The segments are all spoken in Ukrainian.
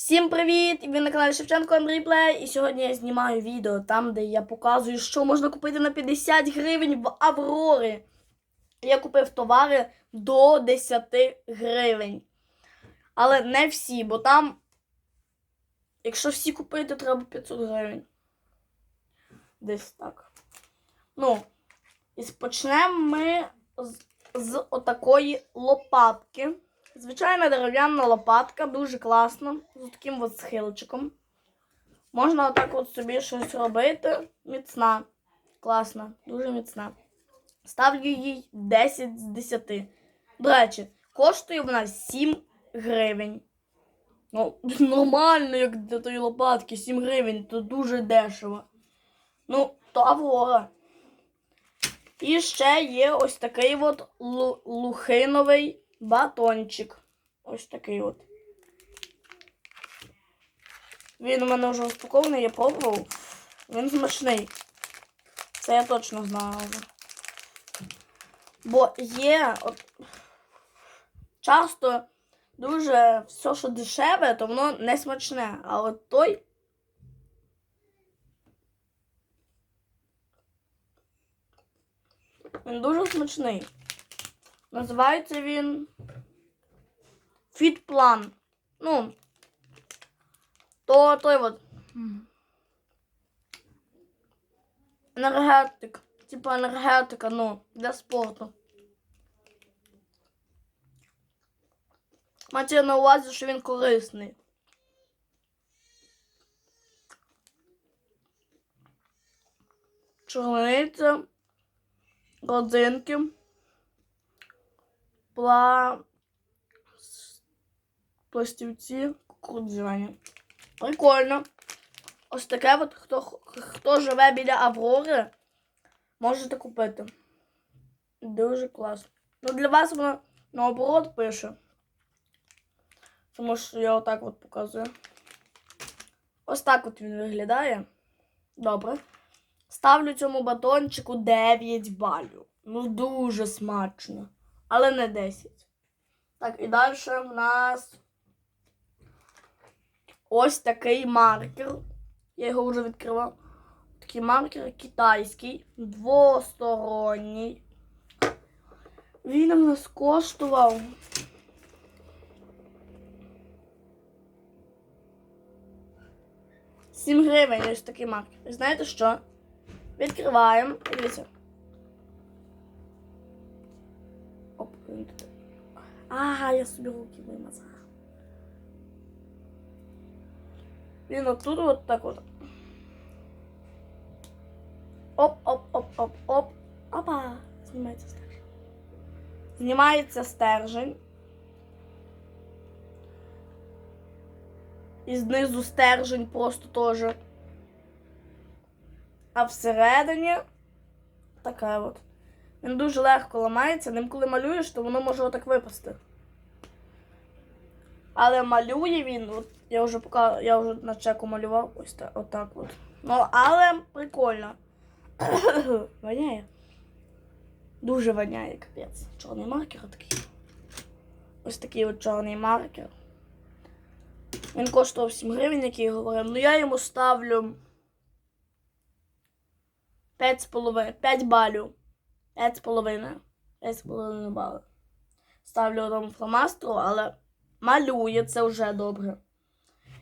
Всім привіт! Ви на каналі Шевченко Андрій Плей. І сьогодні я знімаю відео там, де я показую, що можна купити на 50 гривень в Аврорі. Я купив товари до 10 гривень. Але не всі, бо там, якщо всі купити, треба 500 гривень. Десь так. Ну, і почнемо ми з, з отакої лопатки. Звичайна дерев'яна лопатка, дуже класна, з таким от схилчиком. Можна отак от собі щось робити. Міцна. Класна, дуже міцна. Ставлю їй 10 з 10. До речі, коштує вона 7 гривень. Ну, нормально, як для тої лопатки, 7 гривень, то дуже дешево. Ну, то Аврора. І ще є ось такий от лухиновий батончик. Ось такий от. Він у мене вже розпакований, я пробував. Він смачний. Це я точно знаю. Бо є от, часто дуже все, що дешеве, то воно не смачне. А от той. Він дуже смачний. Називається він Фітплан. Ну, то той от. Енергетик. Типа енергетика, ну, для спорту. Майте на увазі, що він корисний. Чорниця, родзинки, пла... пластівці, кукурудзяні. Прикольно. Ось таке от, хто, хто живе біля Аврори, можете купити. Дуже класно. Ну для вас воно наоборот пише. Тому що я отак от показую. Ось так от він виглядає. Добре. Ставлю цьому батончику 9 балів. Ну, дуже смачно. Але не 10. Так, і далі в нас ось такий маркер. Я його вже відкривав. Такий маркер китайський, двосторонній. Він у нас коштував. Сім гривень ось такий маркер. Знаєте що? Відкриваємо. Дивіться. Він. А, я собі руки вимазала. Він отут от так от. Оп, оп, оп, оп, оп. Опа! Знімається стержень. Знімається стержень. І знизу стержень просто теж. А всередині така от. Він дуже легко ламається. Ним коли малюєш, то воно може отак випасти. Але малює він, от я вже пока, я вже на чеку малював ось так, отак от. Ну, але прикольно. воняє. Дуже воняє, капець. Чорний маркер такий. Ось такий от чорний маркер. Він коштував 7 гривень, як я говорив. Ну я йому ставлю 5,5 5 балів. 5,5. 5,5 бали. Ставлю одному фломастеру, але малює це вже добре.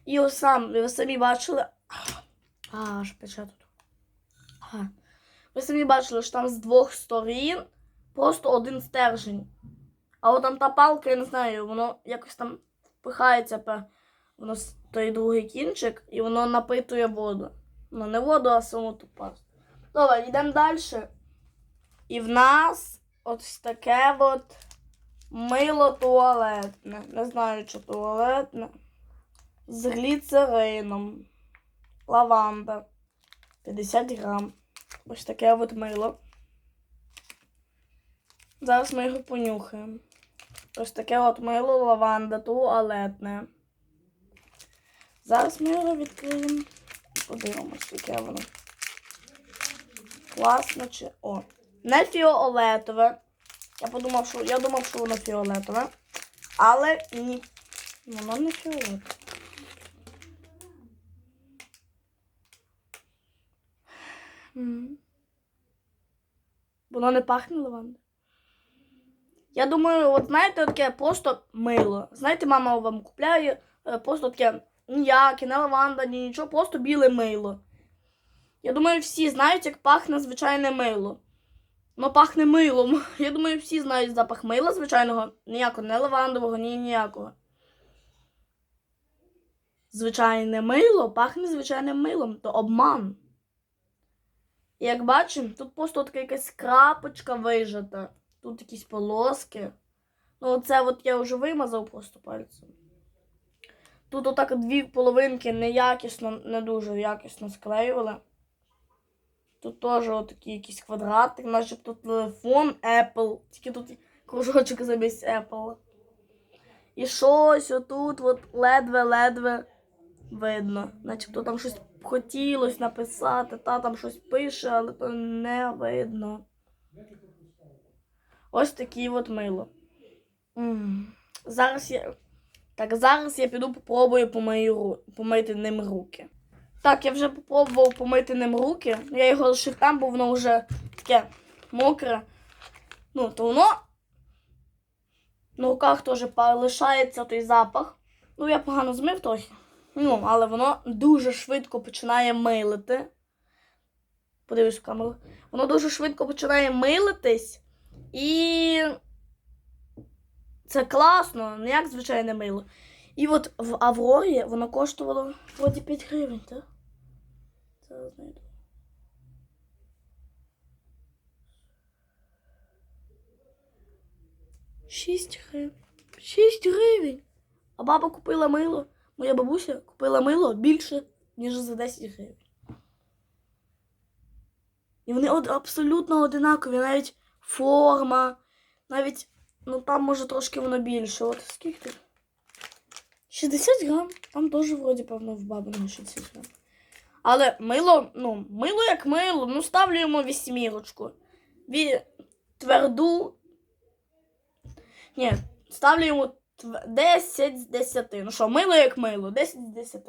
І сам, ви самі бачили. А, аж пече тут. А. Ви самі бачили, що там з двох сторін просто один стержень. А от там та палка, я не знаю, воно якось там впихається пе- воно той другий кінчик, і воно напитує воду. Ну, не воду, а саму ту пасту. Добре, йдемо далі. І в нас ось таке от мило туалетне. Не знаю, чи туалетне. З гліцерином. Лаванда. 50 грам. Ось таке от мило. Зараз ми його понюхаємо. Ось таке от мило лаванда туалетне. Зараз ми його відкриємо подивимось, яке воно. Класно чи. О не фіолетове. Я подумав, що я думав, що воно фіолетове. Але ні. Воно не фіолетове. Воно не пахне лавандою. Я думаю, от знаєте, таке просто мило. Знаєте, мама вам купляє е, просто таке ніяке, не лаванда, ні нічого, просто біле мило. Я думаю, всі знають, як пахне звичайне мило. Воно пахне милом. Я думаю, всі знають запах мила звичайного, ніякого, не лавандового, ні ніякого. Звичайне мило пахне звичайним милом, то обман. Як бачимо, тут просто така якась крапочка вижата. Тут якісь полоски. Ну, оце от я вже вимазав просто пальцем. Тут отак дві половинки неякісно, не дуже якісно склеювали. Тут теж отакий якийсь квадратик, начебто телефон Apple. Тільки тут кружочок замість Apple. І щось отут от ледве-ледве видно. Начебто там щось хотілося написати, та там щось пише, але то не видно. Ось такі от мило. Зараз я. Так, зараз я піду попробую помити ним руки. Так, я вже попробував помити ним руки. Я його лишив там, бо воно вже таке мокре. Ну, то воно на руках теж лишається той запах. Ну, я погано змив трохи. Ну, але воно дуже швидко починає милити. Подивись в камеру. Воно дуже швидко починає милитись. І це класно, не як звичайне мило. І от в Аврорі воно коштувало вроді 5 гривень, так? Зараз знайду. Шість гривень. Шість гривень. А баба купила мило. Моя бабуся купила мило більше, ніж за 10 гривень. І вони абсолютно одинакові, навіть форма, навіть, ну там може трошки воно більше. От скільки? 60 грам. Там теж вроді, певно, в бабиного 60 грам. Але мило, ну, мило як мило, ну ставлю йому вісьмірочку. Ві... Тверду. Ні, ставлю йому тв- 10 з 10. Ну що, мило як мило, 10 з 10.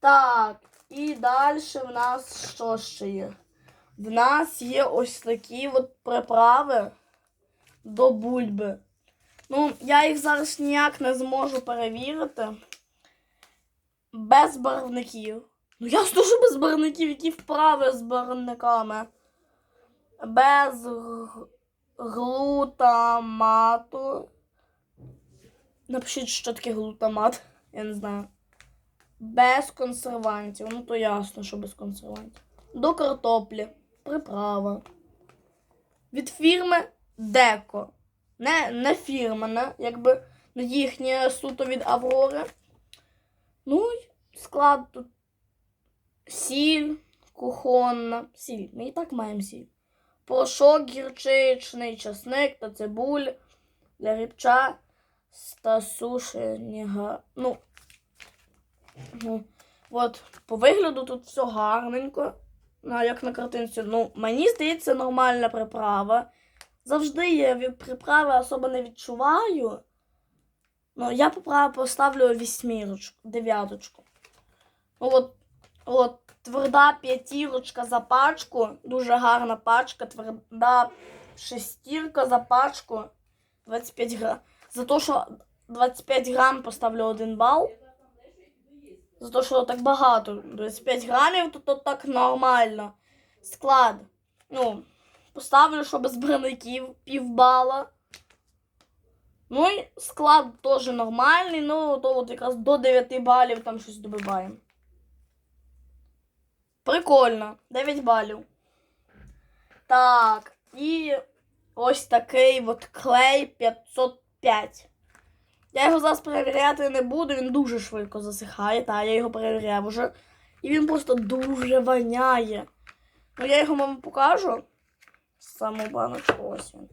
Так, і далі в нас що ще є? В нас є ось такі от приправи до бульби. Ну, я їх зараз ніяк не зможу перевірити. Без барвників. Ну, ясно, що без барвників, які вправи з барвниками. Без глутамату. Напишіть, що таке глутамат. Я не знаю. Без консервантів. Ну, то ясно, що без консервантів. До картоплі. Приправа. Від фірми Деко. Не, не фірмане, якби ну, їхнє суто від Аврори. Ну, і склад тут сіль, кухонна. Сіль. Ми і так маємо сіль. Порошок гірчичний, часник та цибуль для рібча та сушеного. Ну, ну, от, по вигляду тут все гарненько. Ну, як на картинці. Ну, мені здається, нормальна приправа. Завжди я приправи особо не відчуваю. Ну, я приправу поставлю вісьмірочку, дев'яточку. Ну, от, от тверда п'ятірочка за пачку. Дуже гарна пачка. Тверда шестірка за пачку. 25 грам. За те, що 25 грам поставлю один бал. За те, що так багато. 25 грамів, то, то так нормально. Склад. Ну, поставлю, що без броників півбала. Ну і склад теж нормальний, ну то от якраз до 9 балів там щось добиваємо. Прикольно, 9 балів. Так, і ось такий от клей 505. Я його зараз перевіряти не буду, він дуже швидко засихає, та я його перевіряв уже. І він просто дуже воняє. Ну я його вам покажу. Саму баночку ось він.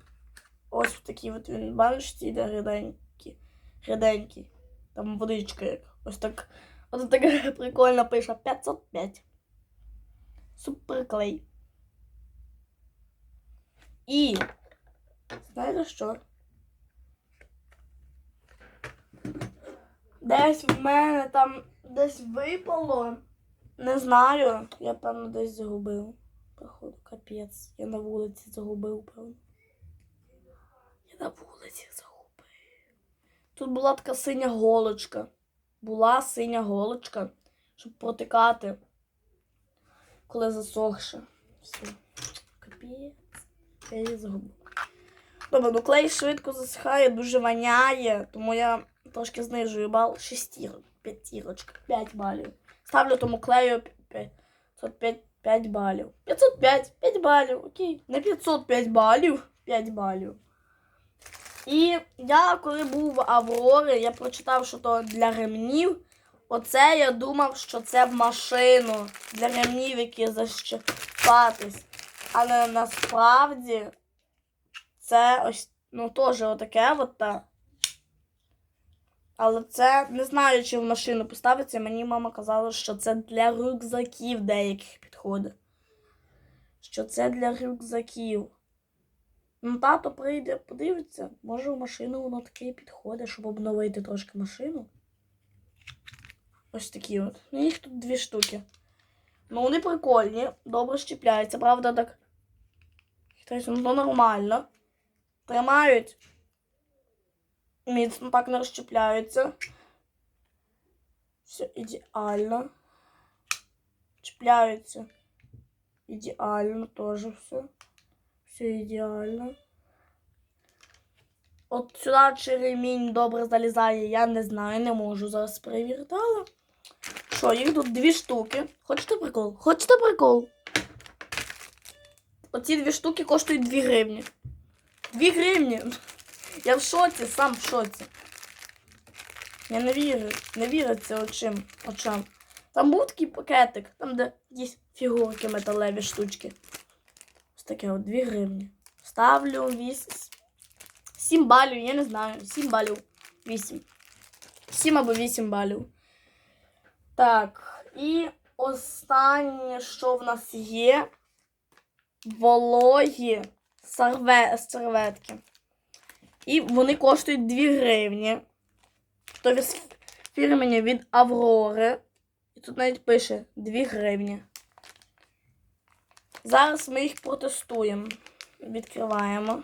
Ось в такій от він баночці йде ріденький. Ріденький. Там водичка як. Ось так. Ось так прикольно пише 505. Супер клей. І. Знаєте що? Десь в мене там десь випало. Не знаю. Я певно десь загубив. Походу, капець. Я на вулиці загубив, певно. Я на вулиці загубив. Тут була така синя голочка. Була синя голочка, щоб протикати, коли засохше. Все. Капець. Я її загубив. Добре, ну клей швидко засихає, дуже воняє, тому я трошки знижую бал. Шестірок, п'ятірочка, 5 балів. Ставлю тому клею 505 5 балів. 505, 5 балів, окей. Не 505 балів, 5 балів. І я, коли був в Аврорі, я прочитав, що то для ремнів. Оце я думав, що це машину для ремнів, які защепатись. Але насправді це ось, ну, теж отаке от та. Але це не знаю, чи в машину поставиться. Мені мама казала, що це для рюкзаків деяких підходить. Що це для рюкзаків. Ну, тато прийде, подивиться, може в машину воно таке підходить, щоб обновити трошки машину. Ось такі от. Ну, їх тут дві штуки. Ну, вони прикольні, добре щепляються, правда, так. Тобто, ну, нормально. Тримають. Міцно так не розчіпляються. Все ідеально. Чіпляються. Ідеально теж все. Все ідеально. От сюди чи ремінь добре залізає, я не знаю, не можу зараз перевірити, але. Що, їх тут дві штуки. Хочете прикол? Хочете прикол? Оці дві штуки коштують 2 гривні. 2 гривні. Я в шоці, сам в шоці. Я не вірю, не віриться очим, очам. Там був такий пакетик, там де якісь фігурки металеві штучки. Ось таке от 2 гривні. Ставлю 8. 7 балів, я не знаю. 7 балів. 8. 7 або 8 балів. Так, і останнє, що в нас є, вологі серве... серветки. І вони коштують 2 гривні. То від фірмені від Аврори. Тут навіть пише 2 гривні. Зараз ми їх протестуємо. Відкриваємо.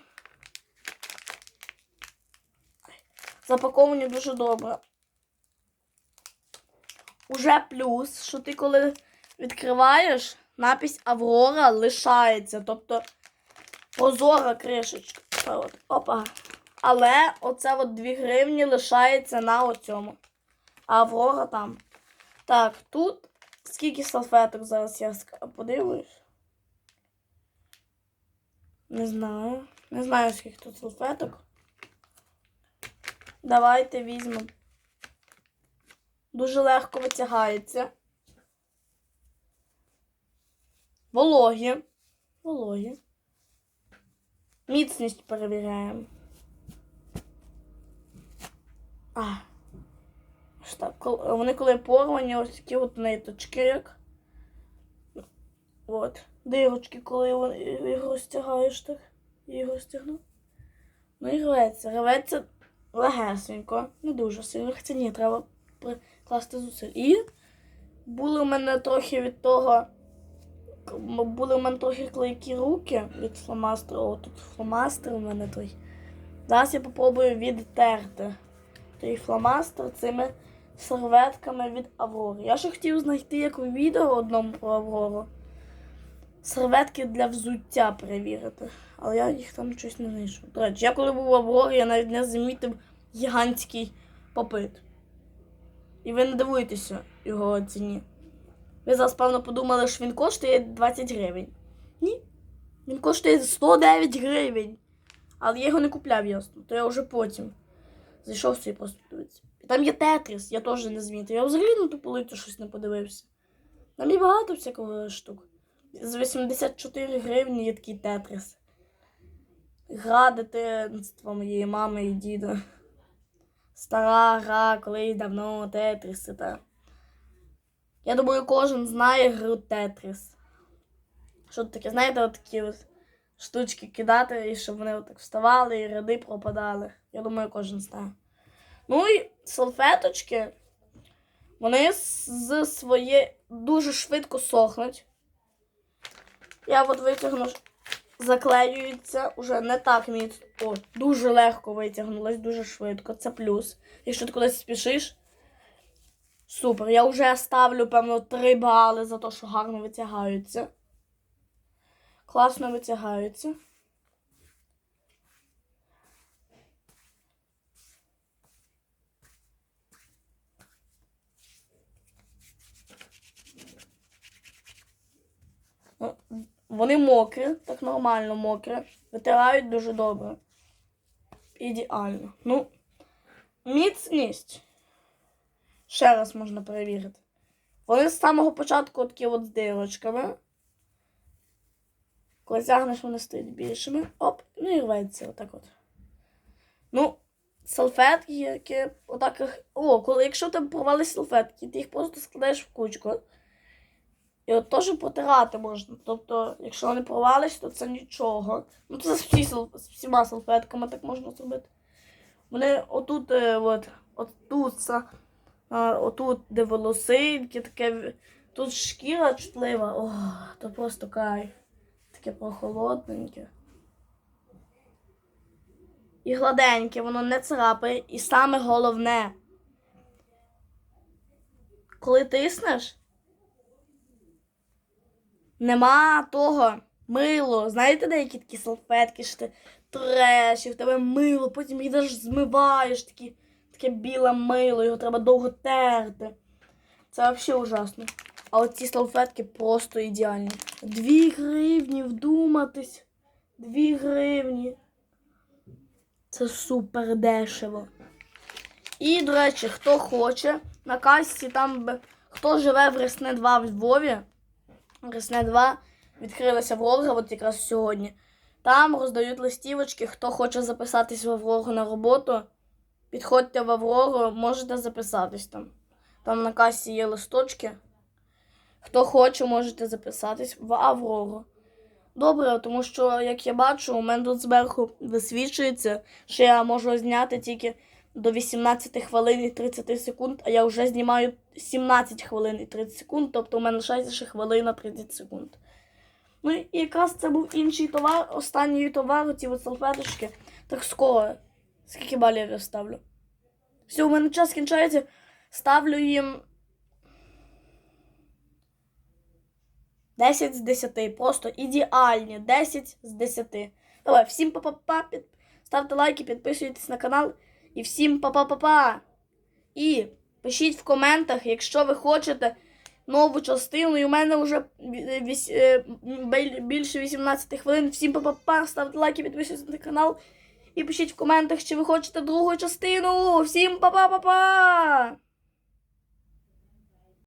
Запаковані дуже добре. Уже плюс, що ти коли відкриваєш, напись Аврора лишається. Тобто прозора кришечка. Опа. Але оце от 2 гривні лишається на оцьому. А Аврора там. Так, тут скільки салфеток зараз я подивлюсь. Не знаю. Не знаю, скільки тут салфеток. Давайте візьмемо. Дуже легко витягається. Вологі. Вологі. Міцність перевіряємо. А. Ось так. Вони коли порвані, ось такі от ниточки, як. От. Дирочки, коли його розтягаєш так. Я його розтягнув. Ну і рветься. Рветься легесенько. Не дуже сильно. Хоча ні, треба прикласти зусиль. І були у мене трохи від того. Були у мене трохи клейкі руки від фломастеру. О, тут фломастер у мене той. Зараз я попробую відтерти той фломастер цими серветками від Аврори. Я ще хотів знайти як у відео одному про Аврору. Серветки для взуття перевірити. Але я їх там щось не знайшов. До речі, я коли був в Аврорі, я навіть не замітив гігантський попит. І ви не дивуєтеся його ціні. Ви зараз, певно, подумали, що він коштує 20 гривень. Ні. Він коштує 109 гривень. Але я його не купляв, ясно. То я вже потім зайшов собі просто подивитися. Там є Тетріс, я теж не змітив. Я взагалі на ту полицю щось не подивився. Там є багато всякого штук. За 84 гривні є такий Тетріс. Гра дитинства моєї мами і діда. Стара гра, колись давно Тетріс і та. Я думаю, кожен знає гру Тетріс. Що таке, знаєте, от такі от штучки кидати, і щоб вони отак вставали і ряди пропадали. Я думаю, кожен знає. Ну і салфеточки, вони з- своє дуже швидко сохнуть. Я от витягну, заклеюється уже не так міцно. О, дуже легко витягнулась, дуже швидко. Це плюс. Якщо ти кудись спішиш. Супер. Я вже ставлю, певно, 3 бали за те, що гарно витягаються. Класно витягаються. Ну, Вони мокрі, так нормально мокрі. Витирають дуже добре. Ідеально. Ну, міцність. Ще раз можна перевірити. Вони з самого початку такі от з дирочками. Коли тягнеш, вони стають більшими. Оп, ну і рветься отак от. Ну, салфетки, які отак. О, коли якщо там порвали салфетки, ти їх просто складаєш в кучку. І теж потирати можна. Тобто, якщо вони порвались, то це нічого. Ну, це з, всі, з всіма салфетками так можна зробити. Вони отут, е, от, от тут, це, отут, де волосинки, таке. Тут шкіра чутлива. О, то просто кайф. Таке прохолодненьке. І гладеньке, воно не царапає. І саме головне, коли тиснеш, нема того мило. Знаєте, деякі такі салфетки, що ти треш, і в тебе мило, потім йдеш змиваєш такі, таке біле мило, його треба довго терти. Це взагалі ужасно. А от ці салфетки просто ідеальні. Дві гривні, вдуматись. Дві гривні. Це супер дешево. І, до речі, хто хоче, на касі там, хто живе в Ресне 2 в Львові, Ресне 2 відкрилася в от якраз сьогодні. Там роздають листівочки, хто хоче записатись в Аврору на роботу. Підходьте в Аврору, можете записатись там. Там на касі є листочки. Хто хоче, можете записатись в Аврору. Добре, тому що, як я бачу, у мене тут зверху висвічується, що я можу зняти тільки до 18 хвилин і 30 секунд, а я вже знімаю 17 хвилин і 30 секунд, тобто у мене лишається ще хвилина 30 секунд. Ну і якраз це був інший товар, останній товар, ці салфеточки. Так скоро. Скільки балів я ставлю? Все, у мене час кінчається. Ставлю їм 10 з 10. Просто ідеальні 10 з 10. Давай, всім па-па-па. Ставте лайки, підписуйтесь на канал. І всім па-па-па-па. І пишіть в коментах, якщо ви хочете нову частину. І у мене вже е, біль- більше 18 хвилин. Всім па-па-па. Ставте лайки, підписуйтесь на канал. І пишіть в коментах, чи ви хочете другу частину. Всім па-па-па-па!